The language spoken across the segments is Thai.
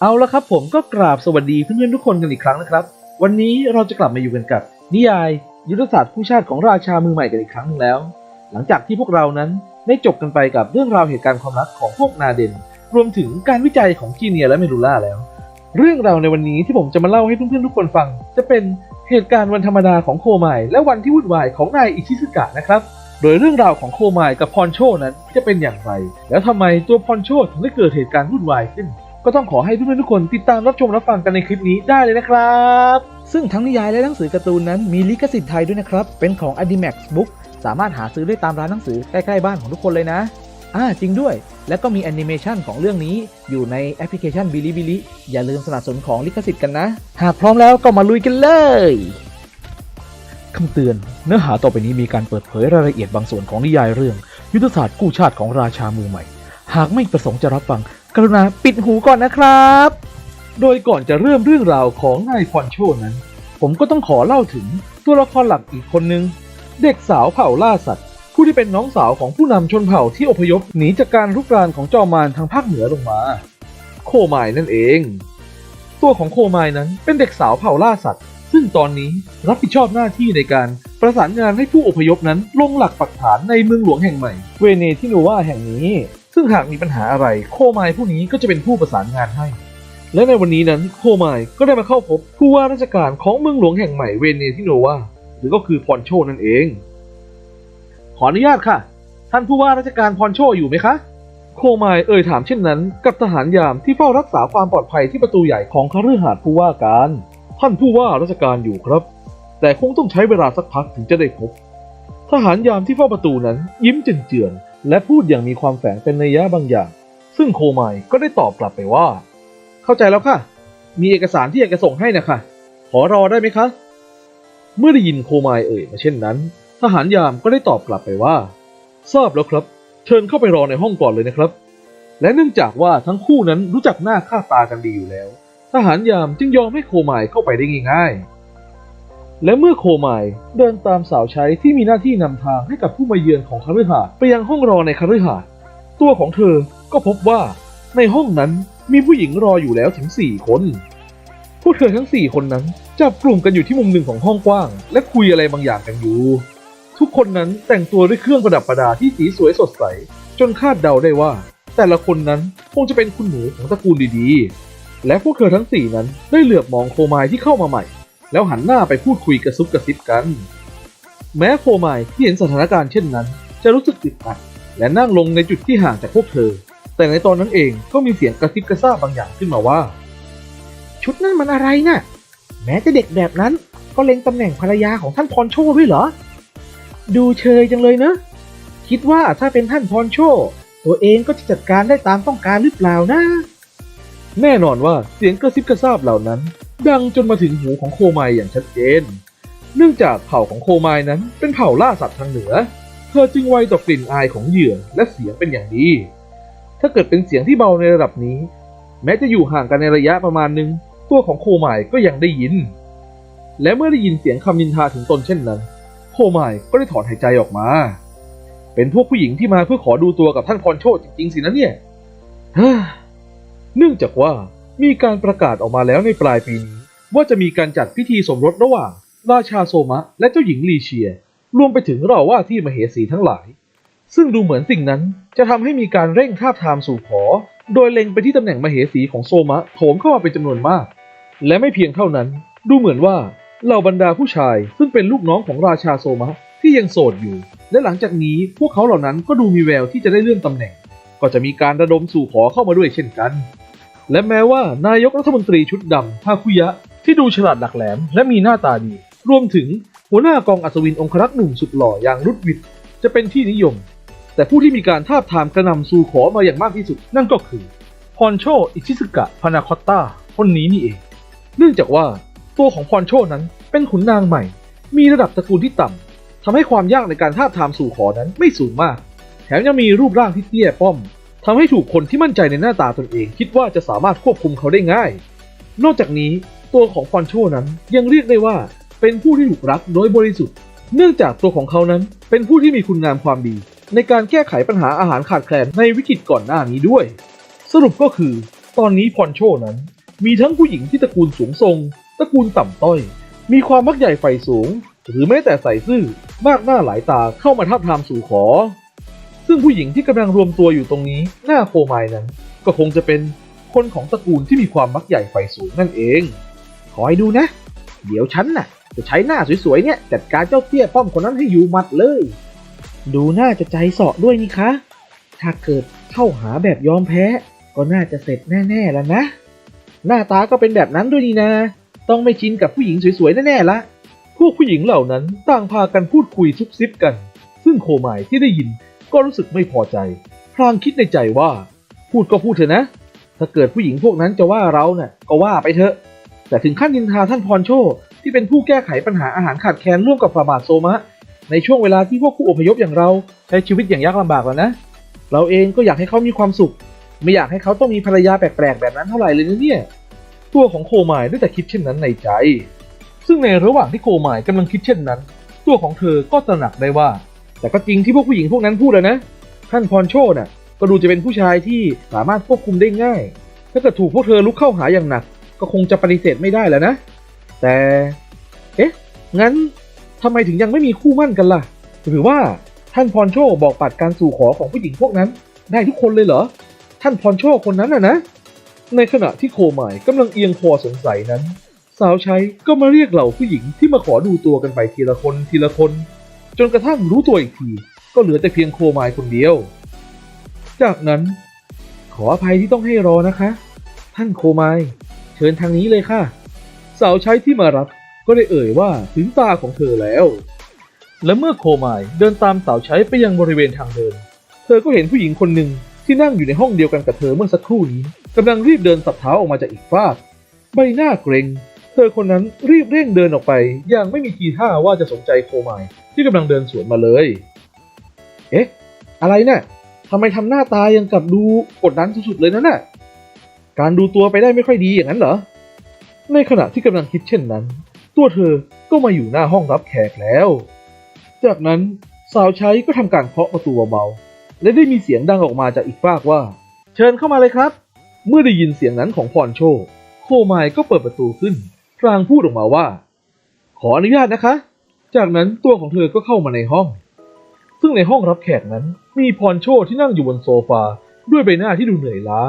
เอาละครับผมก็กราบสวัสดีเพื่อนๆทุกคนกันอีกครั้งนะครับ วันนี้เราจะกลับมาอยู่กันกับ นิยาย ยุทธศาสตร์ผู้ชาติของราชามือใหม่กันอีกครั้งหนึงแล้ว หลังจากที่พวกเรานั้นได้จบกันไปกับเรื่องราวเหตุการณ์ความรักของพวกนาเดน รวมถึงการวิจัยของจีเนียและเมดูล่าแล้ว เรื่องราวในวันนี้ที่ผมจะมาเล่าให้เพื่อนๆทุกคนฟัง จะเป็นเหตุการณ์วันธรรมดาของโคไมและวันที่วุ่นวายของนายอิชิสึกะนะครับโดยเรื่องราวของโคไมกับพรโชนั้นจะเป็นอย่างไร แล้วทำไมตัวพรโชถึงได้เกิดเหตุการณ์วุ่นวายขึ้น ก็ต้องขอให้เพื่อนๆทุกคนติดตามรับชมรับฟังกันในคลิปนี้ได้เลยนะครับ ซึ่งทั้งนิยายและหนังสือการ์ตูนนั้นมีลิขสิทธิ์ไทยด้วยนะครับ เป็นของ Adimax Book สามารถหาซื้อได้ตามร้านหนังสือใกล้ๆบ้านของทุกคนเลยนะอ่าจริงด้วย แล้วก็มีแอนิเมชันของเรื่องนี้อยู่ในแอปพลิเคชัน Bilibili อย่าลืมสนับสนุนของลิขสิทธิ์กันนะ หากพร้อมแล้วก็มาลุยกันเลยคำเตือน เนื้อหาต่อไปนี้มีการเปิดเผยรายละเอียดบางส่วนของนิยายเรื่อง ยุทธศาสตร์กู้ชาติของราชามือใหม่ หากไม่ประสงค์จะรับฟัง กรุณาปิดหูก่อนนะครับ โดยก่อนจะเริ่มเรื่องราวของนายพรโชนั้น ผมก็ต้องขอเล่าถึงตัวละครหลักอีกคนนึง เด็กสาวเผ่าล่าสัตว์ ผู้ที่เป็นน้องสาวของผู้นำชนเผ่าที่อพยพหนีจากการรุกรานของจอมมารทางภาคเหนือลงมา โคไมนั่นเอง ตัวของโคไมนั้นเป็นเด็กสาวเผ่าล่าสัตว์ ซึ่งตอนนี้รับผิดชอบหน้าที่ในการประสานงานให้ผู้อพยพนั้นลงหลักปักฐานในเมืองหลวงแห่งใหม่ เวเนทิโนวาแห่งนี้ ซึ่งหากมีปัญหาอะไรโคไมายผู้นี้ก็จะเป็นผู้ประสานงานให้ และในวันนี้นั้นโคไมายก็ได้มาเข้าพบผู้ว่าราชการของเมืองหลวงแห่งใหม่เวเนทิโนวาหรือก็คือพรโชนั่นเอง ขออนุญาตค่ะ ท่านผู้ว่าราชการพรโชอยู่ไหมคะ โคไมายเอ่ยถามเช่นนั้น กับทหารยามที่เฝ้ารักษาความปลอดภัยที่ประตูใหญ่ของคฤหาสน์ผู้ว่าการ ท่านผู้ว่าราชการอยู่ครับ แต่คงต้องใช้เวลาสักพักถึงจะได้พบทหารยามที่เฝ้าประตูนั้นยิ้มเจือน และพูดอย่างมีความแฝงเป็นนัยยะบางอย่าง ซึ่งโคไมก็ได้ตอบกลับไปว่า เข้าใจแล้วค่ะ มีเอกสารที่อยากจะส่งให้นะคะขอรอได้ไหมคะ เมื่อได้ยินโคไมเอ่ยมาเช่นนั้น ทหารยามก็ได้ตอบกลับไปว่า ทราบแล้วครับ เชิญเข้าไปรอในห้องก่อนเลยนะครับ และเนื่องจากว่าทั้งคู่นั้นรู้จักหน้าค่าตากันดีอยู่แล้ว ทหารยามจึงยอมให้โคไมเข้าไปได้ง่ายๆ และเมื่อโคไมเดินตามสาวใช้ที่มีหน้าที่นำทางให้กับผู้มาเยือนของคฤหาสน์ไปยังห้องรอในคฤหาสน์ตัวของเธอก็พบว่าในห้องนั้นมีผู้หญิงรออยู่แล้วถึง 4 คน พวกเธอทั้ง 4 คนนั้นจับกลุ่มกันอยู่ที่มุมหนึ่งของห้องกว้าง และคุยอะไรบางอย่างกันอยู่ ทุกคนนั้นแต่งตัวด้วยเครื่องประดับประดาที่สีสวยสดใส จนคาดเดาได้ว่า แต่ละคนนั้นคงจะเป็นคุณหนูของตระกูลดีๆ และพวกเธอทั้งสี่นั้นได้เหลือบมองโคไมที่เข้ามาใหม่ แล้วหันหน้าไปพูดคุยกระซุบกระซิบกัน แม้โคไมายที่เห็นสถานการณ์เช่นนั้น จะรู้สึกอึดอัดและนั่งลงในจุดที่ห่างจากพวกเธอ แต่ในตอนนั้นเองก็มีเสียงกระซิบกระซาบบางอย่างขึ้นมาว่า ชุดนั้นมันอะไรนะ่ะ แม้จะเด็กแบบนั้นก็เล็งตำแหน่งภรรยาของท่านพรโชด้วยเหรอ ดูเชยจังเลยเนอะคิดว่าถ้าเป็นท่านพรโช ตัวเองก็จะจัดการได้ตามต้องการหรือเปล่านะ แน่นอนว่าเสียงกระซิบกระซาบเหล่านั้น ดังจนมาถึงหูของโคไมยอย่างชัดเจน เนื่องจากเผ่าของโคไมยนั้นเป็นเผ่าล่าสัตว์ทางเหนือ เธอจึงไวต่อกลิ่นอายของเหยื่อและเสียงเป็นอย่างดี ถ้าเกิดเป็นเสียงที่เบาในระดับนี้ แม้จะอยู่ห่างกันในระยะประมาณหนึ่งตัวของโคไมยก็ยังได้ยิน และเมื่อได้ยินเสียงคำนินทาถึงตนเช่นนั้น โคไมยก็ได้ถอนหายใจออกมา เป็นพวกผู้หญิงที่มาเพื่อขอดูตัวกับท่านพรโชตจริงๆสินะเนี่ยเฮ้อเนื่องจากว่า มีการประกาศออกมาแล้วในปลายปีนี้ ว่าจะมีการจัดพิธีสมรสระหว่าง ราชาโซมะ และเจ้าหญิงลีเชีย รวมไปถึงเราว่าที่มเหสีทั้งหลาย ซึ่งดูเหมือนสิ่งนั้นจะทำให้มีการเร่งท่าบทามสู่ขอ โดยเล็งไปที่ตำแหน่งมเหสีของโซมะโถมเข้ามาเป็นจำนวนมาก และไม่เพียงเท่านั้น ดูเหมือนว่าเหล่าบรรดาผู้ชายซึ่งเป็นลูกน้องของราชาโซมะที่ยังโสดอยู่ และหลังจากนี้พวกเขาเหล่านั้นก็ดูมีแววที่จะได้เลื่อนตำแหน่ง ก็จะมีการระดมสู่ขอเข้ามาด้วยเช่นกัน และแม้ว่านายกรัฐมนตรีชุดดำฮาคุยะ ที่ดูฉลาดหลักแหลม และมีหน้าตาดี รวมถึงหัวหน้ากองอัศวินองครักษ์หนุ่มสุดหล่ออย่างรุดวิดจะเป็นที่นิยม แต่ผู้ที่มีการทาบทามกระนำสู่ขอมาอย่างมากที่สุด นั่นก็คือพรโชอิชิสึกะพานาคอตตาคนนี้นี่เอง เนื่องจากว่าตัวของพรโชนั้นเป็นขุนนางใหม่ มีระดับตระกูลที่ต่ำทำให้ความยากในการทาบทามสู่ขอนั้นไม่สูงมาก แถมยังมีรูปร่างที่เตี้ยป้อม ทำให้ถูกคนที่มั่นใจในหน้าตาตนเอง คิดว่าจะสามารถควบคุมเขาได้ง่าย นอกจากนี้ตัวของพรโชนั้นยังเรียกได้ว่าเป็นผู้ที่ถูกรักโดยบริสุทธิ์ เนื่องจากตัวของเขานั้นเป็นผู้ที่มีคุณงามความดี ในการแก้ไขปัญหาอาหารขาดแคลนในวิกฤตก่อนหน้านี้ด้วย สรุปก็คือ ตอนนี้พรโชนั้น มีทั้งผู้หญิงที่ตระกูลสูงทรง ตระกูลต่ำต้อย มีความมักใหญ่ไฟสูง หรือแม้แต่ใส่ซื่อมากหน้าหลายตาเข้ามาทับทามสู่ขอ ซึ่งผู้หญิงที่กำลังรวมตัวอยู่ตรงนี้หน้าโคไมนั้น ก็คงจะเป็นคนของตระกูลที่มีความมักใหญ่ไฟสูงนั่นเองคอยดูนะ เดี๋ยวฉันน่ะ จะใช้หน้าสวยๆเนี่ยจัดการเจ้าเตี้ยป้อมคนนั้นให้อยู่หมัดเลย ดูน่าจะใจเสาะด้วยนี่คะ ถ้าเกิดเข้าหาแบบยอมแพ้ ก็น่าจะเสร็จแน่ๆแล้วนะ หน้าตาก็เป็นแบบนั้นด้วยนี่นะ ต้องไม่ชินกับผู้หญิงสวยๆแน่ๆละพวกผู้หญิงเหล่านั้นต่างพากันพูดคุยซุบซิบกัน ซึ่งโคไมายที่ได้ยิน ก็รู้สึกไม่พอใจ พลางคิดในใจว่า พูดก็พูดเถอะนะ ถ้าเกิดผู้หญิงพวกนั้นจะว่าเราเนี่ยก็ว่าไปเถอะ แต่ถึงขั้นนินทาท่านพรโชที่เป็นผู้แก้ไขปัญหาอาหารขาดแคลนร่วมกับฟาบาทโซมะ ในช่วงเวลาที่พวกผู้อพยพอย่างเราใช้ชีวิตอย่างยากลำบากแล้วนะ เราเองก็อยากให้เขามีความสุข ไม่อยากให้เขาต้องมีภรรยาแปลกๆแบบนั้นเท่าไหร่เลยนะเนี่ย ตัวของโคมายได้แต่คิดเช่นนั้นในใจ ซึ่งในระหว่างที่โคมายกำลังคิดเช่นนั้น ตัวของเธอก็ตระหนักได้ว่า แต่ก็จริงที่พวกผู้หญิงพวกนั้นพูดแล้วนะ ท่านพรโชน่ะ ก็ดูจะเป็นผู้ชายที่สามารถควบคุมได้ง่าย ถ้าเกิดถูกพวกเธอลุกเข้าหาอย่างหนัก ก็คงจะปฏิเสธไม่ได้แล้วนะ แต่ เอ๊ะ งั้นทำไมถึงยังไม่มีคู่มั่นกันล่ะ หรือว่าท่านพรโชบอกปัดการสู่ขอของผู้หญิงพวกนั้น ได้ทุกคนเลยเหรอ ท่านพรโชคนนั้นน่ะนะ ในขณะที่โคไมายกำลังเอียงคอสงสัยนั้น สาวใช้ก็มาเรียกเหล่าผู้หญิงที่มาขอดูตัวกันไปทีละคนทีละคน จนกระทั่งรู้ตัวอีกที ก็เหลือแต่เพียงโคไมายคนเดียว จากนั้น ขออภัยที่ต้องให้รอนะคะ ท่านโคไมายเชิญทางนี้เลยค่ะ สาวใช้ที่มารับก็ได้เอ่ยว่าถึงตาของเธอแล้ว และเมื่อโคไมายเดินตามสาวใช้ไปยังบริเวณทางเดิน เธอก็เห็นผู้หญิงคนหนึ่งที่นั่งอยู่ในห้องเดียวกันกับเธอเมื่อสักครู่นี้กำลังรีบเดินสับเท้าออกมาจากอีกฟากใบหน้าเกรงเธอคนนั้นรีบเร่งเดินออกไป อย่างไม่มีทีท่าว่าจะสนใจโคไมาย ที่กำลังเดินสวนมาเลย เอ๊ะ อะไรน่ะทำไมทำหน้าตายังกับดูกดดันสุดๆเลยนั่นน่ะ การดูตัวไปได้ไม่ค่อยดีอย่างนั้นเหรอ ในขณะที่กำลังคิดเช่นนั้น ตัวเธอก็มาอยู่หน้าห้องรับแขกแล้ว จากนั้นสาวใช้ก็ทำการเคาะประตูเบาๆและได้มีเสียงดังออกมาจากอีกฟากว่า เชิญเข้ามาเลยครับ เมื่อได้ยินเสียงนั้นของพรโชคโคไมก็เปิดประตูขึ้นพลางพูดออกมาว่า ขออนุญาตนะคะ จากนั้นตัวของเธอก็เข้ามาในห้อง ซึ่งในห้องรับแขกนั้นมีพรโชที่นั่งอยู่บนโซฟา ด้วยใบหน้าที่ดูเหนื่อยล้า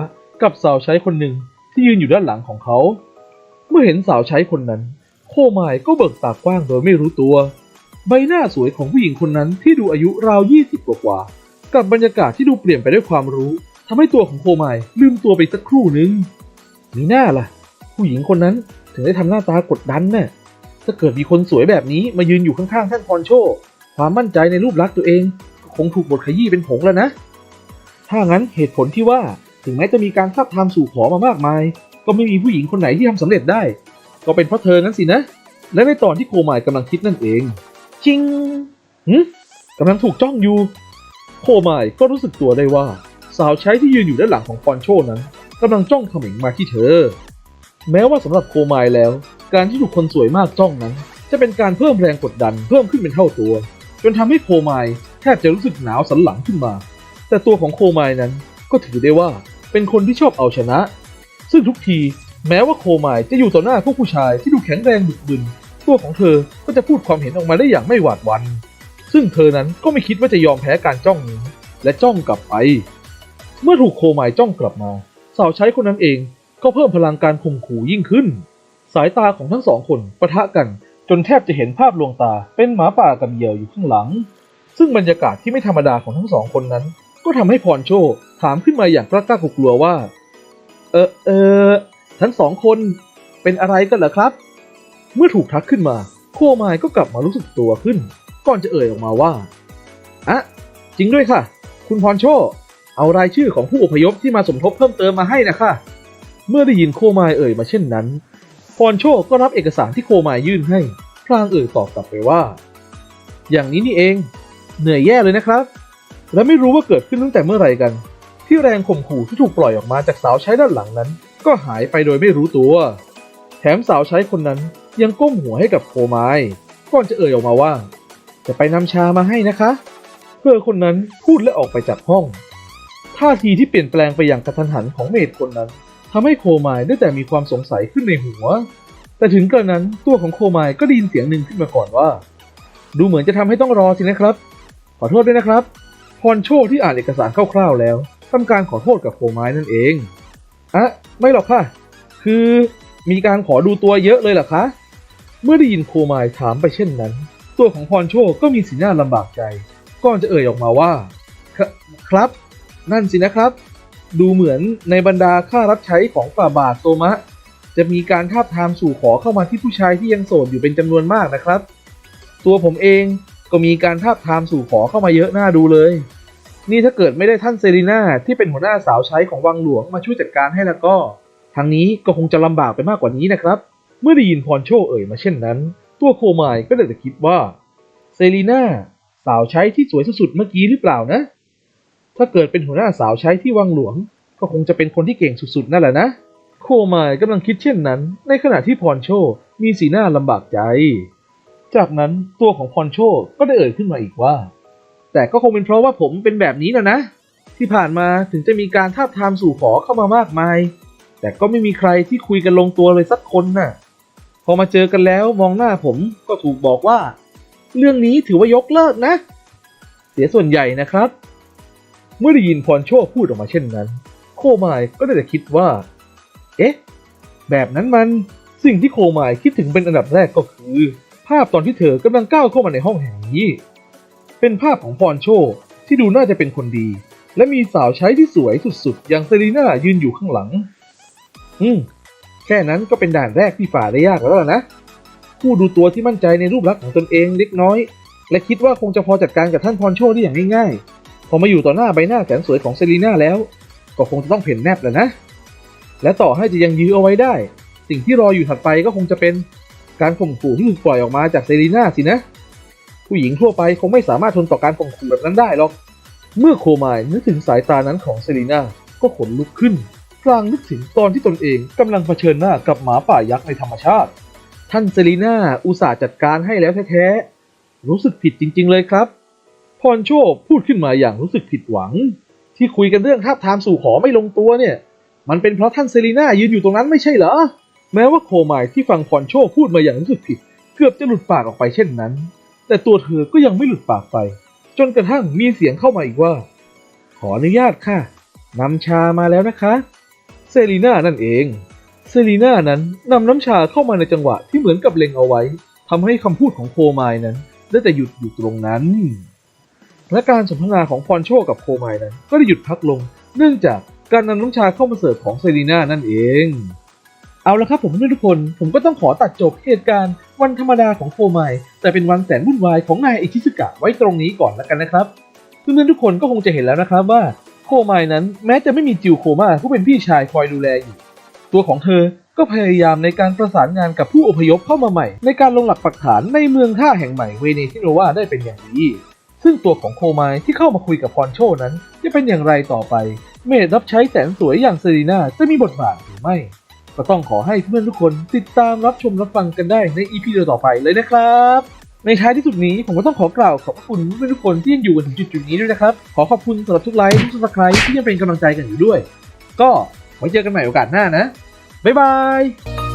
กับสาวใช้คนหนึ่งที่ยืนอยู่ด้านหลังของเขา เมื่อเห็นสาวใช้คนนั้น โคไมายก็เบิกตากว้างโดยไม่รู้ตัว ใบหน้าสวยของผู้หญิงคนนั้นที่ดูอายุราว20กว่ากับบรรยากาศที่ดูเปลี่ยนไปด้วยความรู้ทำให้ตัวของโคไมายลืมตัวไปสักครู่หนึ่งมีหน้าล่ะ ผู้หญิงคนนั้นถึงได้ทำหน้าตากดดันน่ะ ถ้าเกิดมีคนสวยแบบนี้มายืนอยู่ข้างๆท่านพรโชคความมั่นใจในรูปลักษณ์ตัวเองก็คงถูกบทขยี้เป็นผงแล้วนะ ถ้างั้นเหตุผลที่ว่าถึงแม้จะมีการทับทามสู่ขอมามากมาย ก็ไม่มีผู้หญิงคนไหนที่ทำสำเร็จได้ ก็เป็นเพราะเธอนั้นสินะ และในตอนที่โคไมายกำลังคิดนั่นเอง จริงหึกำลังถูกจ้องอยู่ โคไมายก็รู้สึกตัวได้ว่า สาวใช้ที่ยืนอยู่ด้านหลังของพรโชนั้นกำลังจ้องเขม็งมาที่เธอ แม้ว่าสำหรับโคไมายแล้ว การที่ถูกคนสวยมากจ้องนั้น จะเป็นการเพิ่มแรงกดดันเพิ่มขึ้นเป็นเท่าตัว จนทำให้โคไมแทบจะรู้สึกหนาวสันหลังขึ้นมา แต่ตัวของโคไมนั้นก็ถือได้ว่าเป็นคนที่ชอบเอาชนะ ซึ่งทุกทีแม้ว่าโคไมจะอยู่ต่อหน้าพวกผู้ชายที่ดูแข็งแรงบึกบึน ตัวของเธอก็จะพูดความเห็นออกมาได้อย่างไม่หวาดหวัน ซึ่งเธอนั้นก็ไม่คิดว่าจะยอมแพ้การจ้องนี้และจ้องกลับไป เมื่อถูกโคไมจ้องกลับมา สาวใช้คนนั้นเองก็เพิ่มพลังการข่มขู่ยิ่งขึ้นายตาของทั้งสองคนปะทะกัน จนแทบจะเห็นภาพลวงตาเป็นหมาป่ากับเหยี่ยวอยู่ข้างหลัง ซึ่งบรรยากาศที่ไม่ธรรมดาของทั้งสองคนนั้น ก็ทำให้พรโชถามขึ้นมาอย่างกล้ากล้ากลัวว่า เออเออทั้งสองคนเป็นอะไรกันเหรอครับ เมื่อถูกทักขึ้นมา โคไมายก็กลับมารู้สึกตัวขึ้น ก่อนจะเอ่ยออกมาว่าอะจริงด้วยค่ะ คุณพรโชเอารายชื่อของผู้อพยพที่มาสมทบเพิ่มเติมมาให้นะคะ เมื่อได้ยินโคไมายเอ่ยมาเช่นนั้น พรโชคก็รับเอกสารที่โคไมายื่นให้ พลางเอ่ยตอบกลับไปว่า อย่างนี้นี่เอง เหนื่อยแย่เลยนะครับ และไม่รู้ว่าเกิดขึ้นตั้งแต่เมื่อไหร่กัน ที่แรงข่มขู่ที่ถูกปล่อยออกมาจากสาวใช้ด้านหลังนั้น ก็หายไปโดยไม่รู้ตัว แถมสาวใช้คนนั้นยังก้มหัวให้กับโคไมายก่อนจะเอ่ยออกมาว่า จะไปนำชามาให้นะคะเธอคนนั้นพูดและออกไปจากห้องท่าทีที่เปลี่ยนแปลงไปอย่างกระทันหันของเมดคนนั้น ทำให้โคไมายได้แต่มีความสงสัยขึ้นในหัว แต่ถึงกระนั้นตัวของโคไมายก็ได้ยินเสียงหนึ่งขึ้นมาก่อนว่า ดูเหมือนจะทำให้ต้องรอสินะครับ ขอโทษด้วยนะครับ พรโชคที่อ่านเอกสารคร่าวๆแล้วทำการขอโทษกับโคไม้นั่นเองอะไม่หรอกค่ะ คือมีการขอดูตัวเยอะเลยเหรอคะ เมื่อได้ยินโคไมายถามไปเช่นนั้น ตัวของพรโชคก็มีสีหน้าลำบากใจก่อนจะเอ่ยออกมาว่า ครับ นั่นสินะครับ ดูเหมือนในบรรดาข้ารับใช้ของฝ่าบาทโตมะ จะมีการทาบทามสู่ขอเข้ามาที่ผู้ชายที่ยังโสดอยู่เป็นจำนวนมากนะครับ ตัวผมเองก็มีการทาบทามสู่ขอเข้ามาเยอะน่าดูเลย นี่ถ้าเกิดไม่ได้ท่านเซรีนาที่เป็นหัวหน้าสาวใช้ของวังหลวงมาช่วยจัดการให้แล้วก็ ทางนี้ก็คงจะลำบากไปมากกว่านี้นะครับ เมื่อได้ยินพรโชคเอ่ยมาเช่นนั้น ตัวโคไมายก็ได้แต่คิดว่าเซรีนาสาวใช้ที่สวยสุดๆเมื่อกี้หรือเปล่านะ ถ้าเกิดเป็นหัวหน้าสาวใช้ที่วังหลวง ก็คงจะเป็นคนที่เก่งสุดๆนั่นแหละนะ โคมายกำลังคิดเช่นนั้น ในขณะที่พรโชมีสีหน้าลำบากใจ จากนั้นตัวของพรโชก็ได้เอ่ยขึ้นมาอีกว่า แต่ก็คงเป็นเพราะว่าผมเป็นแบบนี้นะนะ ที่ผ่านมาถึงจะมีการทาบทามสู่ขอเข้ามามากมาย แต่ก็ไม่มีใครที่คุยกันลงตัวเลยสักคนน่ะ พอมาเจอกันแล้วมองหน้าผมก็ถูกบอกว่า เรื่องนี้ถือว่ายกเลิกนะ เสียส่วนใหญ่นะครับ เมื่อได้ยินพรโชคพูดออกมาเช่นนั้น โคไมายก็ได้แต่คิดว่า เอ๊ะ แบบนั้นมันสิ่งที่โคไมายคิดถึงเป็นอันดับแรกก็คือ ภาพตอนที่เธอกำลังก้าวเข้ามาในห้องแห่งนี้ เป็นภาพของพรโชคที่ดูน่าจะเป็นคนดี และมีสาวใช้ที่สวยสุดๆ อย่างเซรีน่ายืนอยู่ข้างหลัง อืม แค่นั้นก็เป็นด่านแรกที่ฝ่าได้ยากแล้วนะ ผู้ดูตัวที่มั่นใจในรูปลักษณ์ของตนเองเล็กน้อย และคิดว่าคงจะพอจัดการกับท่านพรโชคได้อย่างง่ายๆ พอมาอยู่ต่อหน้าใบหน้าแสนสวยของเซรีน่าแล้ว ก็คงจะต้องเพ่นแนบแหละนะ และต่อให้จะยังยื้อเอาไว้ได้ สิ่งที่รออยู่ถัดไปก็คงจะเป็นการข่มขู่ที่ถูกปล่อยออกมาจากเซรีน่าสินะ ผู้หญิงทั่วไปคงไม่สามารถทนต่อการข่มขู่แบบนั้นได้หรอก เมื่อโคมายนึกถึงสายตานั้นของเซรีน่าก็ขนลุกขึ้นพลางนึกถึงตอนที่ตนเองกำลังเผชิญหน้ากับหมาป่ายักษ์ในธรรมชาติ ท่านเซรีน่าอุตส่าห์จัดการให้แล้วแท้ๆรู้สึกผิดจริง ๆ เลยครับ พรโชคพูดขึ้นมาอย่างรู้สึกผิดหวัง ที่คุยกันเรื่องทาบทามสู่ขอไม่ลงตัวเนี่ย มันเป็นเพราะท่านเซรีน่ายืนอยู่ตรงนั้นไม่ใช่เหรอ แม้ว่าโคไมายที่ฟังพรโชคพูดมาอย่างรู้สึกผิด เกือบจะหลุดปากออกไปเช่นนั้น แต่ตัวเธอก็ยังไม่หลุดปากไป จนกระทั่งมีเสียงเข้ามาอีกว่า ขออนุญาตค่ะนำชามาแล้วนะคะเซรีน่านั่นเอง เซรีน่านั้นนำน้ำชาเข้ามาในจังหวะที่เหมือนกับเล็งเอาไว้ทำให้คำพูดของโคไมายนั้นได้แต่หยุดอยู่ตรงนั้น และการสนทนาของพรโชคกับโคไมนั้น ก็ได้หยุดพักลง เนื่องจากการนำน้ำชาเข้ามาเสิร์ฟของเซรีน่านั่นเอง เอาละครับผมเพื่อนทุกคน ผมก็ต้องขอตัดจบเหตุการณ์วันธรรมดาของโคไมายแต่เป็นวันแสนวุ่นวายของนายอิชิสึกะไว้ตรงนี้ก่อนแล้วกันนะครับ เพื่อนๆทุกคนก็คงจะเห็นแล้วนะครับว่าโคไมายนั้นแม้จะไม่มีจิวโคมาผู้เป็นพี่ชายคอยดูแลอยู่ ตัวของเธอก็พยายามในการประสานงานกับผู้อพยพเข้ามาใหม่ ในการลงหลักปักฐานในเมืองท่าแห่งใหม่เวเนซิโนวาได้เป็นอย่างดี ซึ่งตัวของโคไมายที่เข้ามาคุยกับพรโชนั้น จะเป็นอย่างไรต่อไป เมดรับใช้แสนสวยอย่างเซรีนาจะมีบทบาทหรือไม่ ก็ต้องขอให้เพื่อนทุกคนติดตามรับชมรับฟังกันได้ในอีพีต่อไปเลยนะครับในท้ายที่สุดนี้ผมก็ต้องขอกล่าวขอบพระคุณเพื่อนทุกคนที่ยังอยู่กันถึงจุดๆนี้ด้วยนะครับ ขอขอบคุณสำหรับทุกไลค์ทุกสับสไครต์ที่ยังเป็นกำลังใจกันอยู่ด้วย ก็ไว้เจอกันใหม่โอกาสหน้านะ บ๊ายบาย